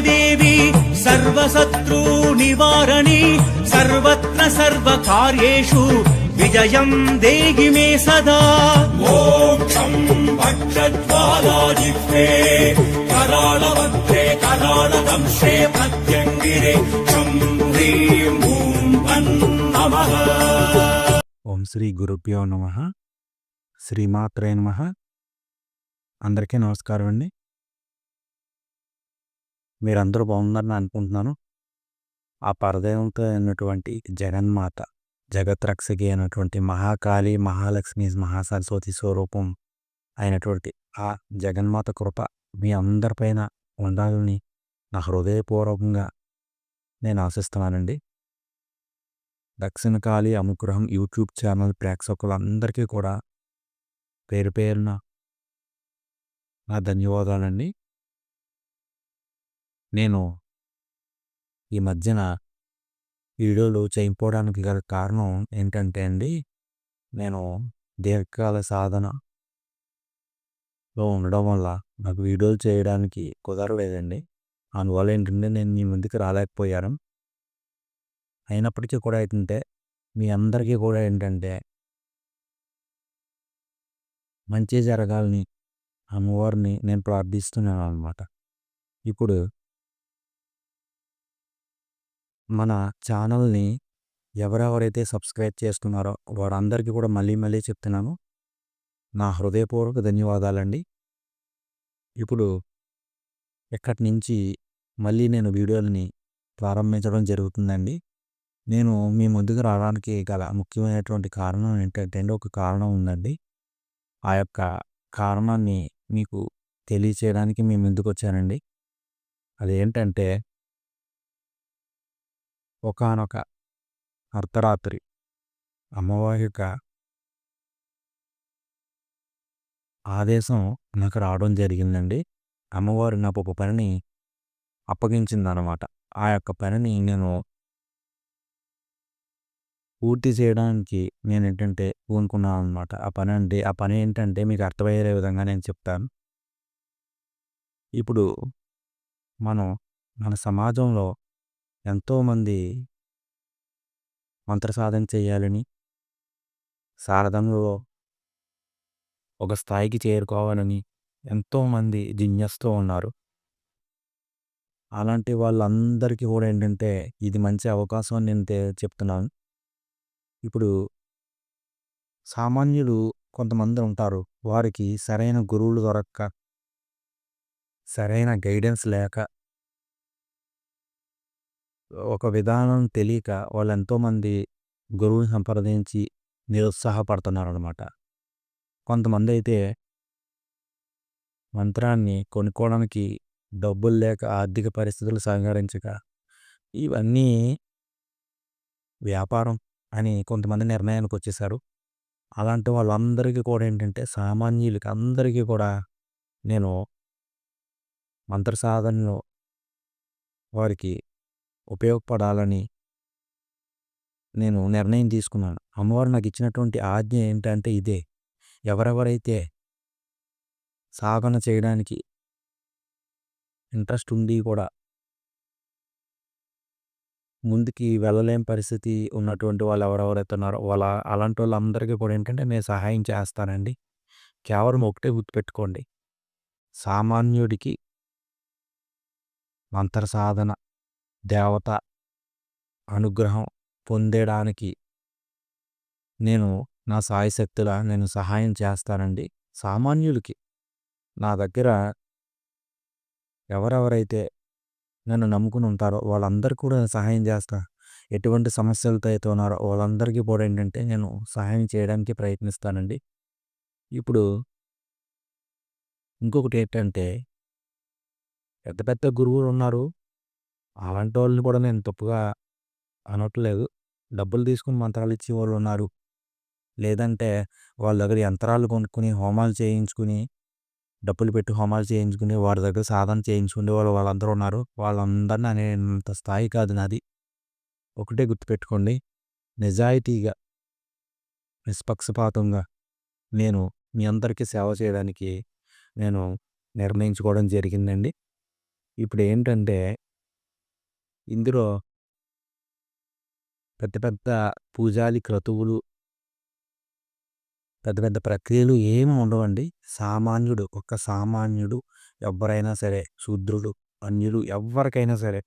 దేవి సర్వశత్రూ నివారణి సర్వత్ర సర్వకార్యేషు విజయం దేగి మే సదా. మోక్షం భక్షజ్వాలాజిహ్వే కరాళవక్త్రే కరాళదంశే ప్రత్యంగిరే క్షం హ్రీం భూం వన్ నమః. ఓం శ్రీ గురుభ్యో నమ. శ్రీమాత్రే నమ. అందరికీ నమస్కారం అండి. మీరందరూ బాగున్నారని అనుకుంటున్నాను. ఆ పరదేవంతో అయినటువంటి జగన్మాత జగత్రక్షకి అయినటువంటి మహాకాళి మహాలక్ష్మి మహాసరస్వతి స్వరూపం అయినటువంటి ఆ జగన్మాత కృప మీ అందరిపైన ఉండాలని నా హృదయపూర్వకంగా నేను ఆశిస్తున్నానండి. దక్షిణ కాళీ అనుగ్రహం యూట్యూబ్ ఛానల్ ప్రేక్షకులందరికీ కూడా పేరు పేరున నా ధన్యవాదాలండి. నేను ఈ మధ్యన వీడియోలు చేయకపోవడానికి గల కారణం ఏంటంటే అండి నేను దీర్ఘకాల సాధనలో ఉండడం వల్ల నాకు వీడియోలు చేయడానికి కుదరలేదండి. అందువల్ల ఏంటంటే నేను మీ ముందుకు రాలేకపోయాను. అయినప్పటికీ కూడా ఏంటంటే మీ అందరికీ కూడా ఏంటంటే మంచి జరగాలని అమ్మవారిని నేను ప్రార్థిస్తున్నాను అనమాట ఇప్పుడు మన ఛానల్ని ఎవరెవరైతే సబ్స్క్రైబ్ చేస్తున్నారో వారందరికీ కూడా మళ్ళీ మళ్ళీ చెప్తున్నాను. నా హృదయపూర్వక ధన్యవాదాలండి. ఇప్పుడు ఇక్కడి నుంచి మళ్ళీ నేను వీడియోలని ప్రారంభించడం జరుగుతుందండి. నేను మీ ముందుకు రావడానికి గల ముఖ్యమైనటువంటి కారణం ఏంటంటే ఒక కారణం ఉందండి. ఆ యొక్క కారణాన్ని మీకు తెలియచేయడానికి మీ ముందుకు వచ్చానండి. అదేంటంటే ఒకానొక అర్ధరాత్రి అమ్మవారి యొక్క ఆదేశం నాకు రావడం జరిగిందండి. అమ్మవారు నాకు ఒక పనిని అప్పగించిందనమాట ఆ యొక్క పనిని నేను పూర్తి చేయడానికి నేను ఏంటంటే పూనుకున్నాను అనమాట ఆ పని అంటే ఆ పని ఏంటంటే మీకు అర్థమయ్యే విధంగా నేను చెప్తాను. ఇప్పుడు మనం మన సమాజంలో ఎంతోమంది మంత్ర సాధన చేయాలని సారథంలో ఒక స్థాయికి చేరుకోవాలని ఎంతోమంది జిజ్ఞాసుతో ఉన్నారు. అలాంటి వాళ్ళందరికీ కూడా ఏంటంటే ఇది మంచి అవకాశం అని నేను చెప్తున్నాను. ఇప్పుడు సామాన్యులు కొంతమంది ఉంటారు. వారికి సరైన గురువులు దొరక్క సరైన గైడెన్స్ లేక ఒక విధానం తెలియక వాళ్ళు ఎంతోమంది గురువుని సంప్రదించి నిరుత్సాహపడుతున్నారు అనమాట కొంతమంది అయితే మంత్రాన్ని కొనుక్కోవడానికి డబ్బులు లేక ఆర్థిక పరిస్థితులు సహకరించక ఇవన్నీ వ్యాపారం అని కొంతమంది నిర్ణయానికి వచ్చేసారు అలాంటి వాళ్ళందరికీ కూడా ఏంటంటే సామాన్యులకి అందరికీ కూడా నేను మంత్ర సాధనలో వారికి ఉపయోగపడాలని నేను నిర్ణయం తీసుకున్నాను. అమ్మవారు నాకు ఇచ్చినటువంటి ఆజ్ఞ ఏంటంటే ఇదే. ఎవరెవరైతే సాధన చేయడానికి ఇంట్రెస్ట్ ఉండి కూడా ముందుకి వెళ్ళలేని పరిస్థితి ఉన్నటువంటి వాళ్ళు ఎవరెవరైతే ఉన్నారో వాళ్ళ అలాంటి వాళ్ళందరికీ కూడా ఏంటంటే నేను సహాయం చేస్తానండి. కేవలం ఒకటే గుర్తుపెట్టుకోండి. సామాన్యుడికి మంత్ర సాధన దేవత అనుగ్రహం పొందడానికి నేను నా సాయశక్తుల నేను సహాయం చేస్తానండి సామాన్యులకి. నా దగ్గర ఎవరెవరైతే నన్ను నమ్ముకుని ఉంటారో వాళ్ళందరికీ కూడా నేను సహాయం చేస్తా. ఎటువంటి సమస్యలతో అయితే ఉన్నారో వాళ్ళందరికీ కూడా ఏంటంటే నేను సహాయం చేయడానికి ప్రయత్నిస్తానండి. ఇప్పుడు ఇంకొకటి ఏంటంటే పెద్ద పెద్ద గురువులు ఉన్నారు. అలాంటి వాళ్ళని కూడా నేను తప్పుగా అనట్లేదు. డబ్బులు తీసుకుని మంత్రాలు ఇచ్చే వాళ్ళు ఉన్నారు. లేదంటే వాళ్ళ దగ్గర యంత్రాలు కొనుక్కుని హోమాలు చేయించుకుని డబ్బులు పెట్టి హోమాలు చేయించుకుని వారి దగ్గర సాధన చేయించుకునే వాళ్ళు వాళ్ళందరూ ఉన్నారు. వాళ్ళందరినీ అనేంత స్థాయి కాదు నాది. ఒకటే గుర్తుపెట్టుకోండి. నిజాయితీగా నిష్పక్షపాతంగా నేను మీ అందరికీ సేవ చేయడానికి నేను నిర్ణయించుకోవడం జరిగిందండి. ఇప్పుడేంటంటే ఇందులో పెద్ద పెద్ద పూజారి క్రతువులు పెద్ద పెద్ద ప్రక్రియలు ఏమి ఉండవండి. సామాన్యుడు ఒక సామాన్యుడు ఎవరైనా సరే శూద్రుడు అన్యుడు ఎవరికైనా సరే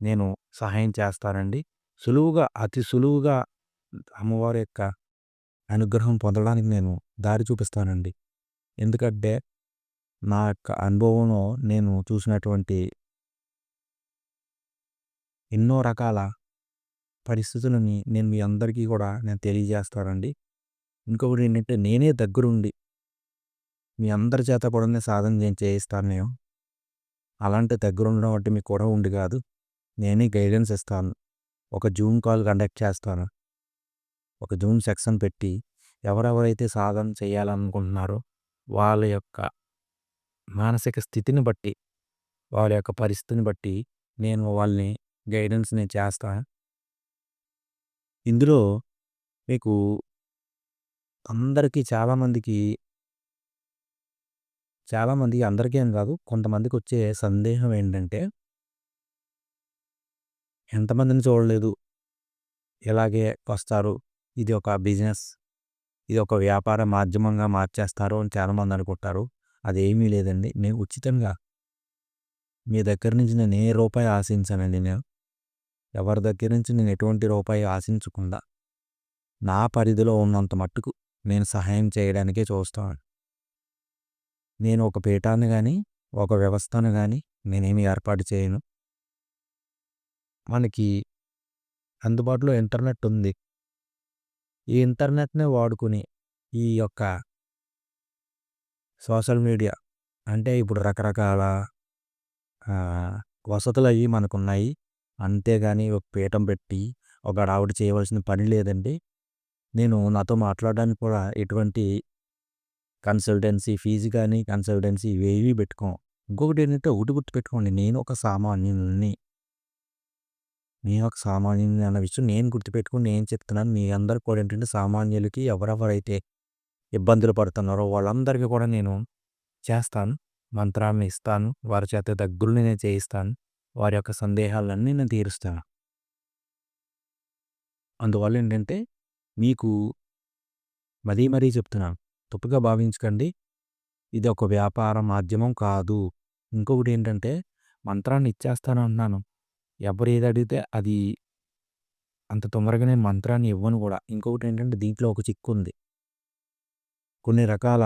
నేను సహాయం చేస్తానండి. సులువుగా అతి సులువుగా అమ్మవారి యొక్క అనుగ్రహం పొందడానికి నేను దారి చూపిస్తానండి. ఎందుకంటే నా యొక్క అనుభవంలో నేను చూసినటువంటి ఎన్నో రకాల పరిస్థితులని నేను మీ అందరికీ కూడా నేను తెలియజేస్తానండి. ఇంకొకటి ఏంటంటే నేనే దగ్గరుండి మీ అందరి చేత కూడా నేను సాధన నేను చేయిస్తాను నేను. అలాంటి దగ్గర ఉండడం అంటే మీకు కూడా ఉండి కాదు. నేనే గైడెన్స్ ఇస్తాను. ఒక జూమ్ కాల్ కండక్ట్ చేస్తాను. ఒక జూమ్ సెక్షన్ పెట్టి ఎవరెవరైతే సాధన చేయాలనుకుంటున్నారో వాళ్ళ యొక్క మానసిక స్థితిని బట్టి వాళ్ళ యొక్క పరిస్థితిని బట్టి నేను వాళ్ళని గైడెన్స్ నేను చేస్తా. ఇందులో మీకు అందరికీ చాలామందికి చాలామందికి అందరికీ అని కాదు కొంతమందికి వచ్చే సందేహం ఏంటంటే ఎంతమందిని చూడలేదు ఇలాగే వస్తారు ఇది ఒక బిజినెస్ ఇది ఒక వ్యాపార మాధ్యమంగా మార్చేస్తారు అని చాలామంది అనుకుంటారు. అదేమీ లేదండి. నేను ఉచితంగా మీ దగ్గర నుంచి నేను ఏ రూపాయి ఆశించానండి నేను? ఎవరి దగ్గర నుంచి నేను ఎటువంటి రూపాయి ఆశించకుండా నా పరిధిలో ఉన్నంత మట్టుకు నేను సహాయం చేయడానికే చూస్తాను. నేను ఒక పీఠాన్ని కానీ ఒక వ్యవస్థను కానీ నేనేమి ఏర్పాటు చేయను. మనకి అందుబాటులో ఇంటర్నెట్ ఉంది. ఈ ఇంటర్నెట్నే వాడుకుని ఈ యొక్క సోషల్ మీడియా అంటే ఇప్పుడు రకరకాల వసతులు అవి మనకున్నాయి. అంతేగాని ఒక పీఠం పెట్టి ఒక ఆవిడ చేయవలసిన పని లేదండి. నేను నాతో మాట్లాడడానికి కూడా ఎటువంటి కన్సల్టెన్సీ ఫీజు కానీ కన్సల్టెన్సీ ఇవేవి పెట్టుకోం. ఇంకొకటి ఏంటంటే ఒకటి గుర్తుపెట్టుకోండి నేను ఒక సామాన్యుని నేను ఒక సామాన్యుని అన్న విషయం నేను గుర్తుపెట్టుకుని నేను చెప్తున్నాను. మీ అందరికి కూడా ఏంటంటే సామాన్యులకి ఎవరెవరైతే ఇబ్బందులు పడుతున్నారో వాళ్ళందరికీ కూడా నేను చేస్తాను మంత్రాన్ని ఇస్తాను వారి చేత దగ్గరుని నేను చేయిస్తాను. వారి యొక్క సందేహాలన్నీ నేను తీరుస్తాను. అందువల్ల ఏంటంటే మీకు మరీ మరీ చెప్తున్నాను. తప్పుగా భావించకండి. ఇది ఒక వ్యాపార మాధ్యమం కాదు. ఇంకొకటి ఏంటంటే మంత్రాన్ని ఇచ్చేస్తాను అన్నాను ఎవరు ఏది అడిగితే అది అంత తొందరగా నేను మంత్రాన్ని ఇవ్వను కూడా. ఇంకొకటి ఏంటంటే దీంట్లో ఒక చిక్కు ఉంది కొన్ని రకాల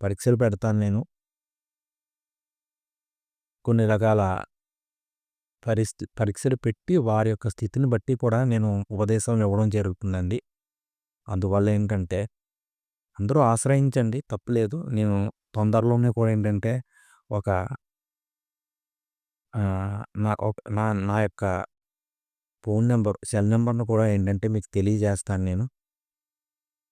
పరీక్షలు పెడతాను నేను. కొన్ని రకాల పరిస్థితి పరీక్షలు పెట్టి వారి యొక్క స్థితిని బట్టి కూడా నేను ఉపదేశం ఇవ్వడం జరుగుతుందండి. అందువల్ల ఏంటంటే అందరూ ఆశ్రయించండి తప్పులేదు. నేను తొందరలోనే కూడా ఏంటంటే ఒక నా నా నా యొక్క ఫోన్ నెంబర్ సెల్ నెంబర్ను కూడా ఏంటంటే మీకు తెలియజేస్తాను నేను.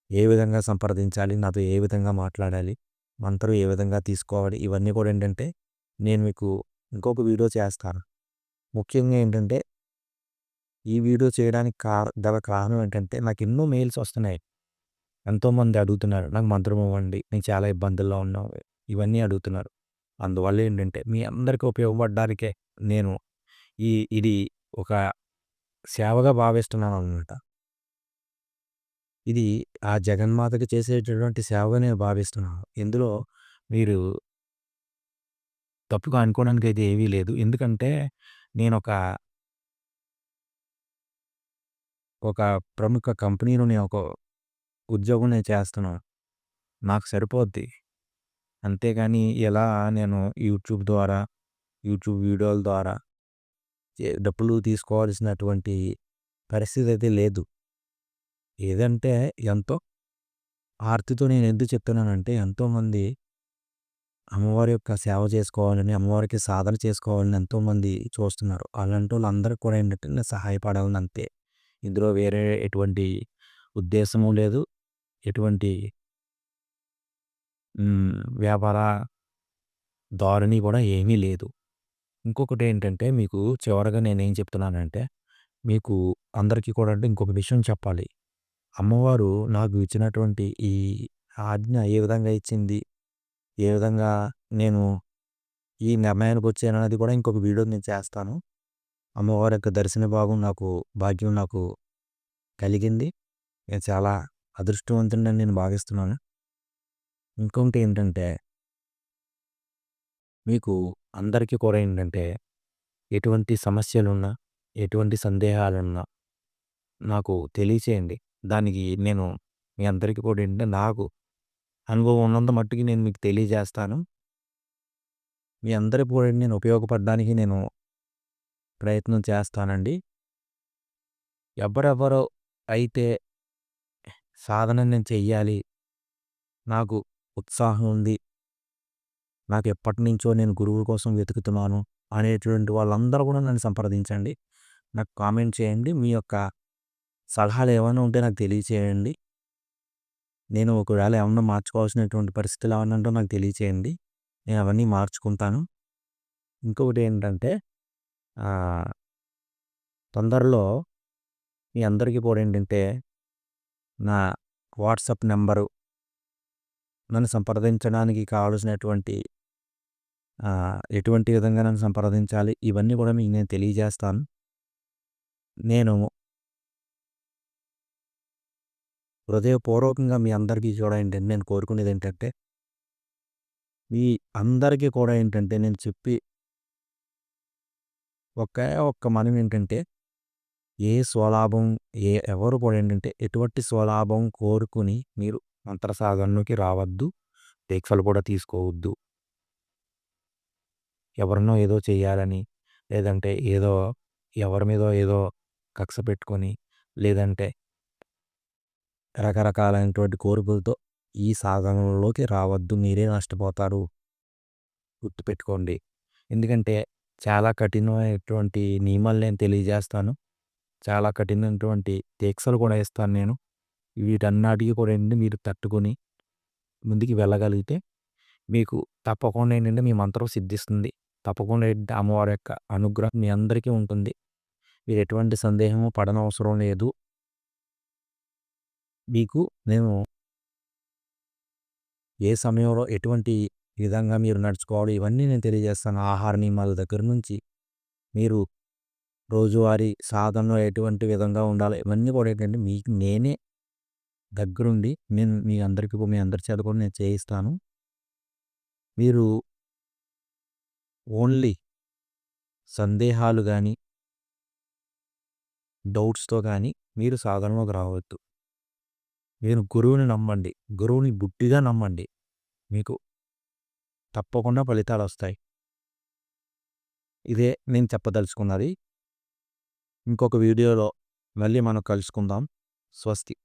ఏ విధంగా సంప్రదించాలి నాతో ఏ విధంగా మాట్లాడాలి మంత్రం ఏ విధంగా తీసుకోవాలి ఇవన్నీ కూడా ఏంటంటే నేను మీకు ఇంకొక వీడియో చేస్తాను. ముఖ్యంగా ఏంటంటే ఈ వీడియో చేయడానికి కార గల కారణం ఏంటంటే నాకు ఎన్నో మెయిల్స్ వస్తున్నాయి. ఎంతోమంది అడుగుతున్నారు నాకు మంత్రం ఇవ్వండి నేను చాలా ఇబ్బందుల్లో ఉన్నావు ఇవన్నీ అడుగుతున్నారు. అందువల్ల ఏంటంటే మీ అందరికీ ఉపయోగపడడానికే నేను ఈ ఇది ఒక సేవగా భావిస్తున్నాను అనమాట ఇది ఆ జగన్మాతకి చేసేటటువంటి సేవగా నేను భావిస్తున్నాను. ఇందులో మీరు తప్పుగా అనుకోవడానికి అయితే ఏమీ లేదు. ఎందుకంటే నేను ఒక ఒక ప్రముఖ కంపెనీలో నేను ఒక ఉద్యోగం నేను చేస్తున్నాను నాకు సరిపోద్ది. అంతేగాని ఎలా నేను యూట్యూబ్ ద్వారా యూట్యూబ్ వీడియోల ద్వారా డబ్బులు తీసుకోవాల్సినటువంటి పరిస్థితి అయితే లేదు. ఏదంటే ఎంతో ఆర్తితో నేను ఎందుకు చెప్తున్నానంటే ఎంతోమంది అమ్మవారి యొక్క సేవ చేసుకోవాలని అమ్మవారికి సాధన చేసుకోవాలని ఎంతోమంది చూస్తున్నారు. అలాంటి వాళ్ళందరికీ కూడా ఏంటంటే నేను సహాయపడాలని అంతే. ఇందులో వేరే ఎటువంటి ఉద్దేశము లేదు. ఎటువంటి వ్యాపార ధోరణి కూడా ఏమీ లేదు. ఇంకొకటి ఏంటంటే మీకు చివరగా నేనేం చెప్తున్నానంటే మీకు అందరికీ కూడా అంటే ఇంకొక విషయం చెప్పాలి. అమ్మవారు నాకు ఇచ్చినటువంటి ఈ ఆజ్ఞ ఏ విధంగా ఇచ్చింది? ఏ విధంగా నేను ఈ నిర్ణయానికి వచ్చానన్నది కూడా ఇంకొక వీడియో నేను చేస్తాను. అమ్మవారి యొక్క దర్శన భాగం నాకు భాగ్యం నాకు కలిగింది. నేను చాలా అదృష్టవంతుడని నేను భావిస్తున్నాను. ఇంకొకటి ఏంటంటే మీకు అందరికీ కూడా ఏంటంటే ఎటువంటి సమస్యలున్నా ఎటువంటి సందేహాలున్నా నాకు తెలియచేయండి. దానికి నేను మీ అందరికీ కూడా ఏంటంటే నాకు అనుభవం ఉన్నంత మట్టుకి నేను మీకు తెలియజేస్తాను. మీ అందరి కూడా నేను ఉపయోగపడడానికి నేను ప్రయత్నం చేస్తానండి. ఎవరెవరో అయితే సాధన నేను చెయ్యాలి నాకు ఉత్సాహం ఉంది నాకు ఎప్పటి నుంచో నేను గురువు కోసం వెతుకుతున్నాను అనేటువంటి వాళ్ళందరూ కూడా నన్ను సంప్రదించండి. నాకు కామెంట్ చేయండి. మీ యొక్క సలహాలు ఏమైనా ఉంటే నాకు తెలియచేయండి. నేను ఒకవేళ ఏమన్నా మార్చుకోవాల్సినటువంటి పరిస్థితులు ఏమన్నా ఉంటే నాకు తెలియచేయండి. నేను అవన్నీ మార్చుకుంటాను. ఇంకొకటి ఏంటంటే తొందరలో మీ అందరికీ కూడా ఏంటంటే నా వాట్సాప్ నెంబరు నన్ను సంప్రదించడానికి కావలసినటువంటి ఎటువంటి విధంగా నన్ను సంప్రదించాలి ఇవన్నీ కూడా మీకు నేను తెలియజేస్తాను. నేను హృదయపూర్వకంగా మీ అందరికీ కూడా ఏంటంటే నేను కోరుకునేది ఏంటంటే మీ అందరికీ కూడా ఏంటంటే నేను చెప్పి ఒకే ఒక్క మనం ఏంటంటే ఏ స్వలాభం ఏ ఎవరు కూడా ఏంటంటే ఎటువంటి స్వలాభం కోరుకుని మీరు మంత్ర రావద్దు దీక్షలు కూడా తీసుకోవద్దు. ఎవరినో ఏదో చేయాలని లేదంటే ఏదో ఎవరి మీద ఏదో కక్ష పెట్టుకొని లేదంటే రకరకాలైనటువంటి కోరికలతో ఈ సాధనలోకి రావద్దు మీరే నష్టపోతారు. గుర్తుపెట్టుకోండి. ఎందుకంటే చాలా కఠినమైనటువంటి నియమాలు నేను తెలియజేస్తాను. చాలా కఠినమైనటువంటి దీక్షలు కూడా ఇస్తాను నేను. వీటన్నిటికీ కూడా ఏంటంటే మీరు తట్టుకొని ముందుకు వెళ్ళగలిగితే మీకు తప్పకుండా ఏంటంటే మీ మంత్రం సిద్ధిస్తుంది. తప్పకుండా ఏంటంటే అమ్మవారి యొక్క అనుగ్రహం మీ అందరికీ ఉంటుంది. మీరు ఎటువంటి సందేహము పడనవసరం లేదు. మీకు నేను ఏ సమయంలో ఎటువంటి విధంగా మీరు నడుచుకోవాలి ఇవన్నీ నేను తెలియజేస్తాను. ఆహార నియమాల దగ్గర నుంచి మీరు రోజువారీ సాధనలో ఎటువంటి విధంగా ఉండాలి ఇవన్నీ కూడా ఏంటంటే మీకు నేనే దగ్గరుండి నేను మీ అందరికీ మీ అందరి చేత కూడా నేను చేయిస్తాను. మీరు ఓన్లీ సందేహాలు కానీ డౌట్స్తో కానీ మీరు సాధనలోకి రావద్దు. మీరు గురువుని నమ్మండి. గురువుని బుట్టిగా నమ్మండి. మీకు తప్పకుండా ఫలితాలు వస్తాయి. ఇదే నేను చెప్పదలుచుకున్నది. ఇంకొక వీడియోలో మళ్ళీ మనం కలుసుకుందాం. స్వస్తి.